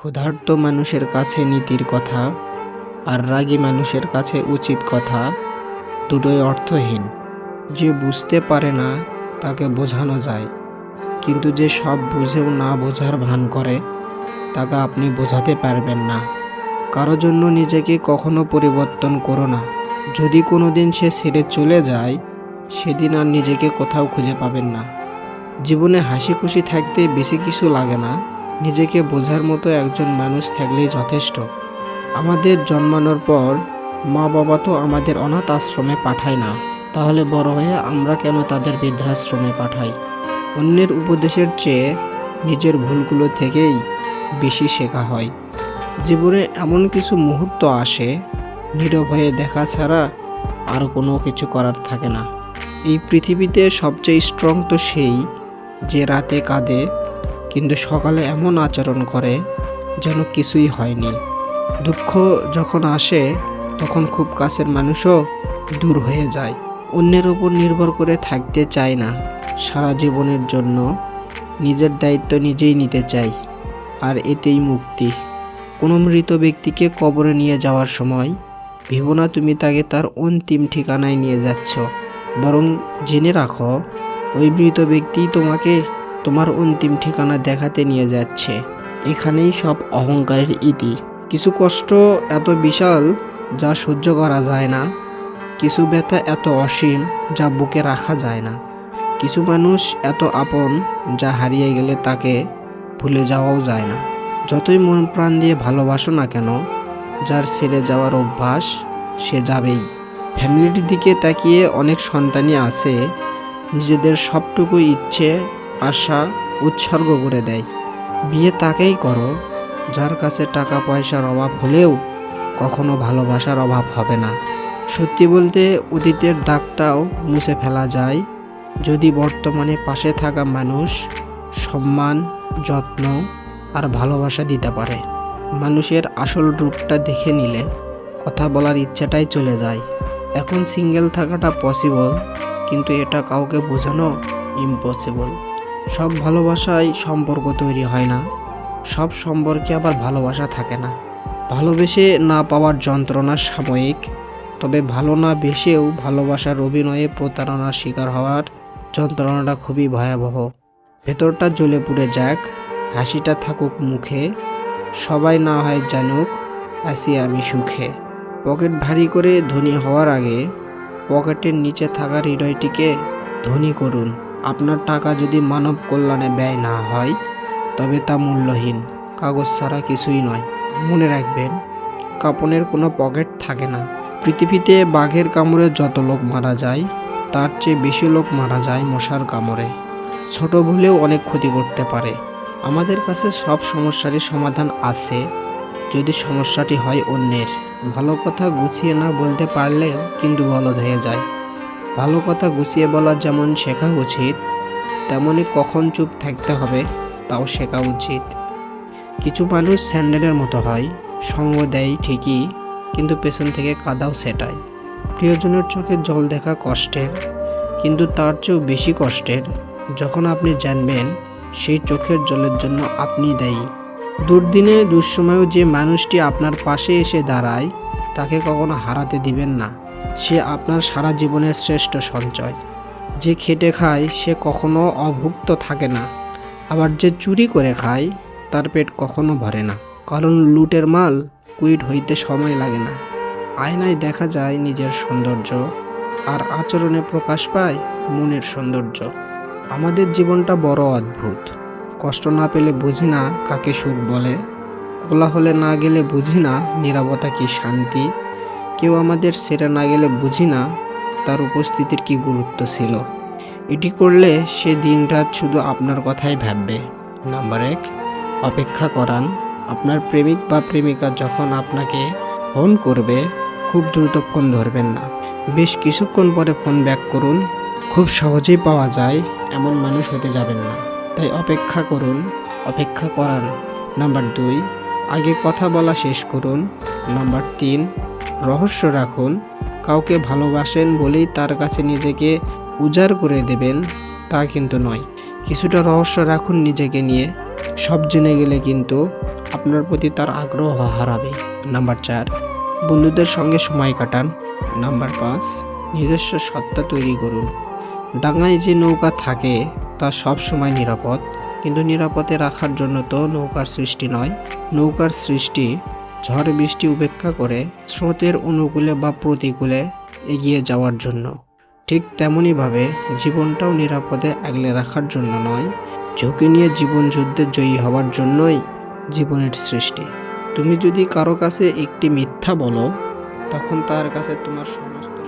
ক্ষুধার্ত মানুষের কাছে নীতির কথা আর রাগী মানুষের কাছে উচিত কথা দুটোই অর্থহীন। যে বুঝতে পারে না, তাকে বোঝানো যায়। কিন্তু যে সব বুঝেও না বোঝার ভান করে, তাকে আপনি বোঝাতে পারবেন না। কারও জন্য নিজেকে কখনো পরিবর্তন করো না। যদি কোনো দিন সে ছেড়ে চলে যায়, সেদিন আর নিজেকে কোথাও খুঁজে পাবেন না। জীবনে হাসি খুশি থাকতে বেশি কিছু লাগে না। নিজেকে বোঝার মতো একজন মানুষ থাকলেই যথেষ্ট। আমাদের জন্মানোর পর মা বাবা তো আমাদের অনাথ আশ্রমে পাঠায় না। তাহলে বড় হয়ে আমরা কেন তাদের বৃদ্ধাশ্রমে পাঠাই? অন্যের উপদেশের চেয়ে নিজের ভুলগুলো থেকেই বেশি শেখা হয়। জীবনে এমন কিছু মুহূর্ত আসে, নীরব হয়ে দেখা ছাড়া আর কোনো কিছু করার থাকে না। এই পৃথিবীতে সবচেয়ে স্ট্রং তো সেই যে রাতে কাঁদে কিন্তু সকালে এমন আচরণ করে যেন কিছুই হয়নি। দুঃখ যখন আসে, তখন খুব কাছের মানুষও দূর হয়ে যায়। অন্যের উপর নির্ভর করে থাকতে চায় না। সারা জীবনের জন্য নিজের দায়িত্ব নিজেই নিতে চাই আর এতেই মুক্তি। কোনো মৃত ব্যক্তিকে কবরে নিয়ে যাওয়ার সময় ভেবো না তুমি তাকে তার অন্তিম ঠিকানায় নিয়ে যাচ্ছ। বরং জেনে রাখো, ওই মৃত ব্যক্তি তোমাকে তোমার অন্তিম ঠিকানা দেখাতে নিয়ে যাচ্ছে। এখানেই সব অহংকারের ইতি। কিছু কষ্ট এত বিশাল যা সহ্য করা যায় না। কিছু ব্যথা এত অসীম যা বুকে রাখা যায় না। কিছু মানুষ এত আপন যা হারিয়ে গেলে তাকে ভুলে যাওয়াও যায় না। যতই মন প্রাণ দিয়ে ভালোবাসো না কেন, যার ছেড়ে যাওয়ার অভ্যাস সে যাবেই। ফ্যামিলির দিকে তাকিয়ে অনেক সন্তানই আছে। নিজেদের সবটুকু ইচ্ছে আশা উৎসর্গ করে দেয়। বিয়ে তাকেই করো, যার কাছে টাকা পয়সার অভাব হলেও কখনো ভালোবাসার অভাব হবে না। সত্যি বলতে অতীতের দাগটাও মুছে ফেলা যায়। যদি বর্তমানে পাশে থাকা মানুষ সম্মান, যত্ন আর ভালোবাসা দিতে পারে, মানুষের আসল রূপটা দেখে নিলে কথা বলার ইচ্ছাটাই চলে যায়। এখন সিঙ্গেল থাকাটা পসিবল কিন্তু এটা কাউকে বোঝানো ইম্পসিবল সব ভালোবাসায় সম্পর্ক তৈরি হয় না। সব সম্পর্কে আবার ভালোবাসা থাকে না। ভালোবেসে না পাওয়ার যন্ত্রণা সাময়িক, তবে ভালো না বেসেও ভালোবাসার অভিনয়ে প্রতারণার শিকার হওয়ার যন্ত্রণাটা খুবই ভয়াবহ। ভেতরটা জ্বলে পুড়ে যাক, হাসিটা থাকুক মুখে, সবাই না হয় জানুক আসি আমি সুখে। পকেট ভারী করে ধনী হওয়ার আগে, পকেটের নিচে থাকা হৃদয়টিকে ধনী করুন। আপনার টাকা যদি মানব কল্যাণে ব্যয় না হয়, তবে তা মূল্যহীন। কাগজ ছাড়া কিছুই নয়। মনে রাখবেন, কাপনের কোনো পকেট থাকে না। পৃথিবীতে বাঘের কামড়ে যত লোক মারা যায়, তার চেয়ে বেশি লোক মারা যায় মশার কামড়ে। ছোট ভুলেও অনেক ক্ষতি করতে পারে। আমাদের কাছে সব সমস্যারই সমাধান আছে, যদি সমস্যাটি হয় অন্যের। ভালো কথা গুছিয়ে না বলতে পারলেও কিন্তু গলদ হয়ে যায়। ভালো কথা গুছিয়ে বলা যেমন শেখা উচিত, তেমনি কখন চুপ থাকতে হবে তাও শেখা উচিত। কিছু মানুষ স্যান্ডেলের মতো হয়, সঙ্গ দেয় ঠিকই, কিন্তু পেছন থেকে কাদাও সেটায় প্রিয়জনের চোখে জল দেখা কষ্টের, কিন্তু তার চেয়েও বেশি কষ্টের, যখন আপনি জানবেন সেই চোখের জলের জন্য আপনি দায়ী। দুর্দিনে, দুঃসময়েও যে মানুষটি আপনার পাশে এসে দাঁড়ায়, তাকে কখনো হারাতে দিবেন না। সে আপনার সারা জীবনের শ্রেষ্ঠ সঞ্চয়। যে খেটে খায়, সে কখনো অভুক্ত থাকে না। আবার যে চুরি করে খায়, তার পেট কখনো ভরে না। কারণ লুটের মাল কুইট হইতে সময় লাগে না। আয়নায় দেখা যায় নিজের সৌন্দর্য, আর আচরণে প্রকাশ পায় মনের সৌন্দর্য। আমাদের জীবনটা বড় অদ্ভুত। কষ্ট না পেলে বুঝি না কাকে সুখ বলে। কোলাহলে না গেলে বুঝি না নিরাপত্তা কি শান্তি। কেউ আমাদের সেরা না গেলে বুঝি না তার উপস্থিতির কি গুরুত্ব ছিল। এটি করলে সে দিন রাত শুধু আপনার কথাই ভাববে। নাম্বার এক, অপেক্ষা করান। আপনার প্রেমিক বা প্রেমিকা যখন আপনাকে ফোন করবে, খুব দ্রুত ফোন ধরবেন না। বেশ কিছুক্ষণ পরে ফোন ব্যাক করুন। খুব সহজেই পাওয়া যায়, এমন মানুষ হতে যাবেন না। তাই অপেক্ষা করুন, অপেক্ষা করান। নাম্বার দুই, আগে কথা বলা শেষ করুন। নাম্বার তিন রহস্য রাখুন। কাউকে ভালোবাসেন বলেই তার কাছে নিজেকে উজাড় করে দেবেন, তা কিন্তু নয়। কিছুটা রহস্য রাখুন নিজেকে নিয়ে। সব জেনে গেলে কিন্তু আপনার প্রতি তার আগ্রহ হারাবে। নাম্বার চার, বন্ধুদের সঙ্গে সময় কাটান। নাম্বার পাঁচ, নিজস্ব সত্তা তৈরি করুন। ডাঙায় যে নৌকা থাকে, তা সব সময় নিরাপদ। কিন্তু নিরাপদে রাখার জন্য তো নৌকার সৃষ্টি নয়। নৌকার সৃষ্টি ঝড় বৃষ্টি উপেক্ষা করে স্রোতের অনুকূলে বা প্রতিকূলে এগিয়ে যাওয়ার জন্য। ঠিক তেমনইভাবে জীবনটাও নিরাপদে আগলে রাখার জন্য নয়, ঝুঁকি নিয়ে জীবন যুদ্ধে জয়ী হওয়ার জন্যই জীবনের সৃষ্টি। তুমি যদি কারও কাছে একটি মিথ্যা বলো, তখন তার কাছে তোমার সমস্ত